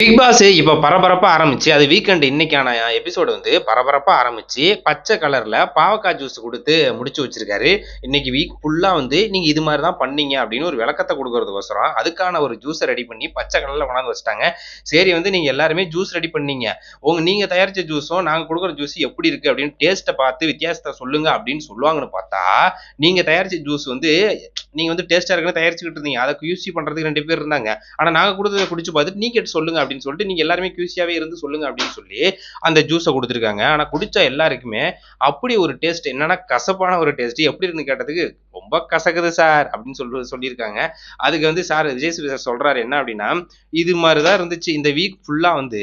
Big pass இப்போ பரபரப்பாக ஆரம்பிச்சு அது வீக்கெண்ட் இன்னைக்கான எபிசோடு வந்து பரபரப்பாக ஆரம்பிச்சு பச்சை கலரில் பாவக்காய் ஜூஸ் கொடுத்து முடிச்சு வச்சிருக்காரு. இன்னைக்கு வீக் ஃபுல்லாக வந்து நீங்கள் இது மாதிரி தான் பண்ணீங்க அப்படின்னு ஒரு விளக்கத்தை கொடுக்கறதுக்கோசரம் அதுக்கான ஒரு ஜூஸை ரெடி பண்ணி பச்சை கலரில் கொண்டாந்து வச்சிட்டாங்க. சரி வந்து நீங்கள் எல்லாருமே ஜூஸ் ரெடி பண்ணீங்க. உங்க நீங்கள் தயாரித்த ஜூஸும் நாங்கள் கொடுக்குற ஜூஸ் எப்படி இருக்குது அப்படின்னு டேஸ்ட்டை பார்த்து வித்தியாசத்தை சொல்லுங்க அப்படின்னு சொல்லுவாங்கன்னு பார்த்தா நீங்கள் தயாரித்த ஜூஸ் வந்து நீங்கள் வந்து டேஸ்ட்டாக இருக்குன்னு தயாரிச்சுக்கிட்டு இருந்தீங்க. அதை கியூசி பண்ணுறதுக்கு ரெண்டு பேர் இருந்தாங்க. ஆனால் நாங்கள் கொடுத்ததை குடிச்சு பார்த்துட்டு நீ கேட்டு சொல்லுங்க அப்படின்னு சொல்லிட்டு நீங்கள் எல்லாருமே கியூசியாகவே இருந்து சொல்லுங்க அப்படின்னு சொல்லி அந்த ஜூஸை கொடுத்துருக்காங்க. ஆனால் குடிச்ச எல்லாருக்குமே அப்படி ஒரு டேஸ்ட் என்னன்னா கசப்பான ஒரு டேஸ்ட் எப்படி இருந்து கேட்டதுக்கு ரொம்ப கசக்குது சார் அப்படின்னு சொல்லி சொல்லியிருக்காங்க. அதுக்கு வந்து சார் விஜய் சார் சொல்கிறாரு என்ன அப்படின்னா இது மாதிரி தான் இருந்துச்சு. இந்த வீக் ஃபுல்லாக வந்து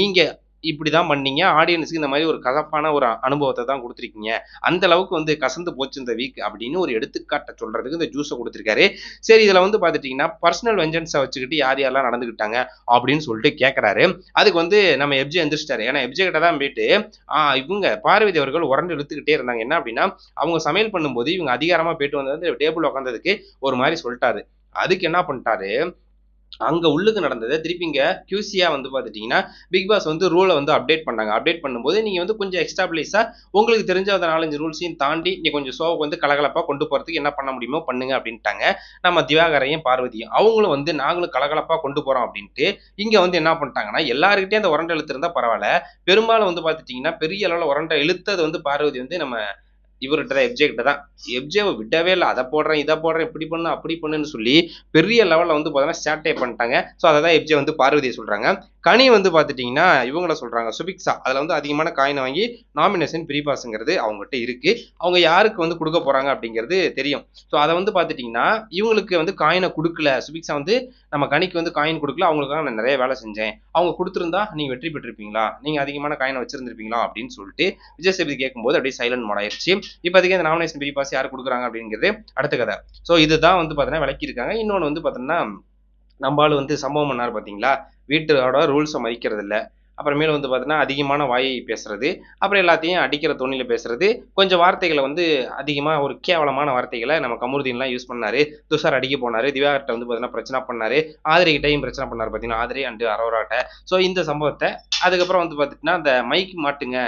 நீங்கள் இப்படி தான் பண்ணீங்க ஆடியன்ஸுக்கு இந்த மாதிரி ஒரு கசப்பான ஒரு அனுபவத்தை தான் கொடுத்துருக்கீங்க. அந்த அளவுக்கு வந்து கசந்து போச்சு இந்த வீக் அப்படின்னு ஒரு எடுத்துக்காட்டை சொல்றதுக்கு இந்த ஜூஸை கொடுத்துருக்காரு. சரி இதில் வந்து பார்த்துட்டிங்கன்னா பர்சனல் வெஞ்சன்ஸை வச்சுக்கிட்டு யார் யாரெல்லாம் நடந்துக்கிட்டாங்க அப்படின்னு சொல்லிட்டு கேட்குறாரு அதுக்கு வந்து நம்ம எப்ஜே எந்திரிச்சிட்டாரு. ஏன்னா எப்ஜி கிட்ட தான் போயிட்டு இவங்க பார்வதி அவர்கள் உரண்டு இழுத்துக்கிட்டே இருந்தாங்க. என்ன அப்படின்னா அவங்க சமையல் பண்ணும்போது இவங்க அதிகாரமாக போயிட்டு வந்து டேபிள் உட்காந்ததுக்கு ஒரு மாதிரி சொல்லிட்டாரு. அதுக்கு என்ன பண்ணிட்டாரு? அங்க உள்ளுக்கு நடந்ததை திருப்பி இங்க கியூசியா வந்து பாத்துட்டீங்கன்னா பிக் பாஸ் வந்து ரூலை வந்து அப்டேட் பண்ணாங்க. அப்டேட் பண்ணும்போது நீங்க வந்து கொஞ்சம் எக்ஸ்டாப்ளிஸா உங்களுக்கு தெரிஞ்ச அந்த நாலஞ்சு ரூல்ஸையும் தாண்டி நீ கொஞ்சம் ஷோவுக்கு வந்து கலகலப்பா கொண்டு போறதுக்கு என்ன பண்ண முடியுமோ பண்ணுங்க அப்படின்ட்டாங்க. நம்ம திவாகரையும் பார்வதியும். அவங்களும் வந்து நாங்களும் கலகலப்பா கொண்டு போறோம் அப்படின்ட்டு இங்க வந்து என்ன பண்ணிட்டாங்கன்னா எல்லாருக்கிட்டே அந்த உரண்டை இழுத்து இருந்தா பரவாயில்ல. பெரும்பாலும் வந்து பாத்துட்டீங்கன்னா பெரிய அளவுல உரண்டை இழுத்தது வந்து பார்வதி வந்து நம்ம இவர்கிட்ட தான் எப்ஜே கிட்ட தான். எப்ஜேவை விடவே இல்லை. அதை போடுறேன் இதை போடுறேன் இப்படி பண்ணு அப்படி பண்ணுன்னு சொல்லி பெரிய லெவலில் வந்து பார்த்தீங்கன்னா சேட்டை பண்ணிட்டாங்க. ஸோ அதை தான் எப்ஜே வந்து பார்வதியை சொல்கிறாங்க கனி வந்து பார்த்துட்டிங்கன்னா இவங்கள சொல்கிறாங்க சுபிக்ஸா. அதில் வந்து அதிகமான காயினை வாங்கி நாமினேஷன் பாஸுங்கிறது அவங்ககிட்ட இருக்குது அவங்க யாருக்கு வந்து கொடுக்க போகிறாங்க அப்படிங்கிறது தெரியும். ஸோ அதை வந்து பார்த்துட்டிங்கன்னா இவங்களுக்கு வந்து காயினை கொடுக்கல. சுபிக்ஸா வந்து நம்ம கணிக்கு வந்து காயின் கொடுக்கல. அவங்களுக்காக நான் நிறைய வேலை செஞ்சேன். அவங்க கொடுத்துருந்தா நீங்கள் வெற்றி பெற்றிருப்பீங்களா? நீங்கள் அதிகமான காயினை வச்சிருந்திருப்பீங்களா? அப்படின்னு சொல்லிட்டு விஜய் சேபதி கேட்கும்போது அப்படியே சைலண்ட் மோட் ஆயிடுச்சு இப்போதைக்கு அந்த நாமினேஷன் பிரி பாஸ் யார் கொடுக்குறாங்க அப்படிங்கிறது அடுத்த கதை. ஸோ இதுதான் வந்து பார்த்தீங்கன்னா விளக்கியிருக்காங்க. இன்னொன்று வந்து பார்த்தீங்கன்னா நம்மளால வந்து சம்பவம் பண்ணார் பார்த்தீங்களா? வீட்டோட ரூல்ஸை மதிக்கிறது இல்லை அப்புறமேல வந்து பார்த்தீங்கன்னா அதிகமான வாயை பேசுறது அப்புறம் எல்லாத்தையும் அடிக்கிற தொழில பேசுறது கொஞ்சம் வார்த்தைகளை வந்து அதிகமாக ஒரு கேவலமான வார்த்தைகளை நம்ம கமுருதீன்லாம் யூஸ் பண்ணாரு. துஷார் அடிக்க போனாரு திவாகர்கிட்ட வந்து பார்த்தீங்கன்னா பிரச்சனை பண்ணாரு. ஆதிரிகிட்டையும் பிரச்சனை பண்ணாரு பார்த்தீங்கன்னா ஆதிரி அண்டு அரோராட்ட. ஸோ இந்த சம்பவத்தை அதுக்கப்புறம் வந்து பார்த்துட்டுனா அந்த மைக் மாட்டுங்க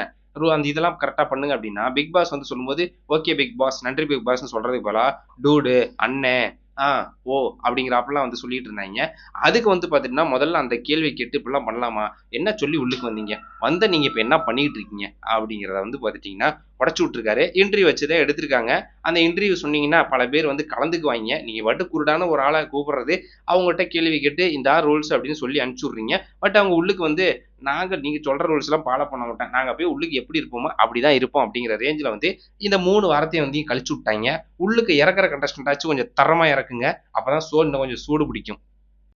ரூ அந்த இதெல்லாம் கரெக்டாக பண்ணுங்க அப்படின்னா பிக் பாஸ் வந்து சொல்லும்போது ஓகே பிக் பாஸ் நன்றி பிக் பாஸ்னு சொல்றதுக்கு போல டூடு அண்ணன் ஆ ஓ அப்படிங்கிறாப்பெல்லாம் வந்து சொல்லிட்டு இருந்தாங்க. அதுக்கு வந்து பார்த்தீங்கன்னா முதல்ல அந்த கேள்வி கேட்டு இப்படிலாம் பண்ணலாமா? என்ன சொல்லி உள்ளுக்கு வந்தீங்க? வந்த நீங்கள் இப்போ என்ன பண்ணிட்டு இருக்கீங்க? அப்படிங்கிறத வந்து பார்த்துட்டிங்கன்னா உடச்சி விட்ருக்காரு இன்டர்வியூ வச்சுதான் எடுத்திருக்காங்க. அந்த இன்டர்வியூ சொன்னீங்கன்னா பல பேர் வந்து கலந்துக்குவாங்க. நீங்கள் வட்டு குருடான ஒரு ஆளை கூப்பிடுறது அவங்ககிட்ட கேள்வி கேட்டு இந்த ரூல்ஸ் அப்படின்னு சொல்லி அனுப்பிச்சி விட்றீங்க. பட் அவங்க உள்ளுக்கு வந்து நாங்கள் நீங்கள் சொல்கிற ரூல்ஸ் எல்லாம் ஃபாலோ பண்ண மாட்டேன் நாங்கள் போய் உள்ளுக்கு எப்படி இருப்போமோ அப்படி தான் இருப்போம் அப்படிங்கிற ரேஞ்சில் வந்து இந்த மூணு வாரத்தையும் வந்து கழிச்சு விட்டாங்க. உள்ளுக்கு இறக்குற கண்டஸ்டன்டாச்சும் கொஞ்சம் தரமாக இறக்குங்க. அப்போ தான் ஷோ இன்னும் கொஞ்சம் சூடு பிடிக்கும்.